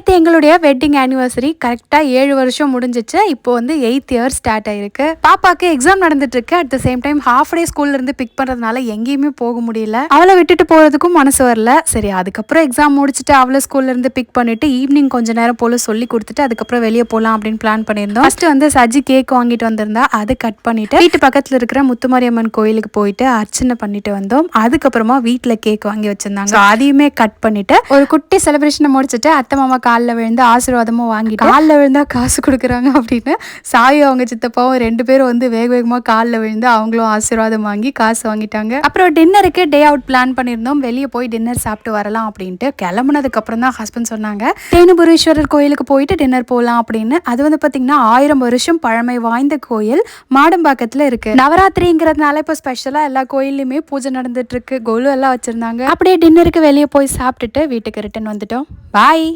நேற்று எங்களுடைய wedding anniversary கரெக்டாக ஏழு வருஷம் முடிஞ்சிச்சு. இப்போ வந்து எயித் இயர் ஸ்டார்ட் ஆயிருக்கு. பாப்பாக்கு எக்ஸாம் நடந்துட்டு இருக்கு at the same time half day ஸ்கூல்ல இருந்து பிக் பண்றதுனால எங்கேயுமே போக முடியல. அவளை விட்டுட்டு போறதுக்கும் மனசு வரல. சரி அதுக்கப்புறம் எக்ஸாம் முடிச்சுட்டு அவளை ஸ்கூல்ல இருந்து பிக் பண்ணிட்டு ஈவினிங் கொஞ்ச நேரம் போல சொல்லி கொடுத்துட்டு அதுக்கப்புறம் வெளியே போகலாம் அப்படின்னு பிளான் பண்ணியிருந்தோம். ஃபர்ஸ்ட் வந்து சஜி கேக் வாங்கிட்டு வந்திருந்தா அதை கட் பண்ணிட்டு வீட்டு பக்கத்துல இருக்கிற முத்துமாரியம்மன் கோயிலுக்கு போயிட்டு அர்ச்சனை பண்ணிட்டு வந்தோம். அதுக்கப்புறமா வீட்டில் கேக் வாங்கி வச்சிருந்தாங்க. அதையுமே கட் பண்ணிட்டு ஒரு குட்டி செலிப்ரேஷனை முடிச்சுட்டு அத்தை மாமா காலில் விழுந்து ஆசீர்வாதமும் வாங்கி காலில் விழுந்தா காசு கொடுக்குறாங்க அப்படின்னு சாயு அவங்க சித்தப்பாவும் ரெண்டு பேரும் வந்து வேக வேகமாக காலில் விழுந்து அவங்களும் ஆசீர்வாதம் வாங்கி காசு வாங்கிட்டாங்க. அப்புறம் டின்னருக்கு டே அவுட் பிளான் பண்ணியிருந்தோம். வெளியே போய் டின்னர் சாப்பிட்டு வரலாம் அப்படின்ட்டு கிளம்புனதுக்கு அப்புறம் தான் ஹஸ்பண்ட் சொன்னாங்க. தேனுபுரீஸ்வரர் கோயிலுக்கு போயிட்டு டின்னர் போகலாம் அப்படின்னு. அது வந்து பார்த்தீங்கன்னா ஆயிரம் வருஷம் பழமை வாய்ந்த கோயில் மாடம்பாக்கத்தில் இருக்கு. நவராத்திரிங்கிறதுனால இப்போ ஸ்பெஷலாக எல்லா கோயில்லையுமே பூஜை நடந்துட்டு இருக்கு. கொலு எல்லாம் வச்சிருந்தாங்க. அப்படியே டின்னருக்கு வெளியே போய் சாப்பிட்டுட்டு வீட்டுக்கு ரிட்டர்ன் வந்துட்டோம். பாய்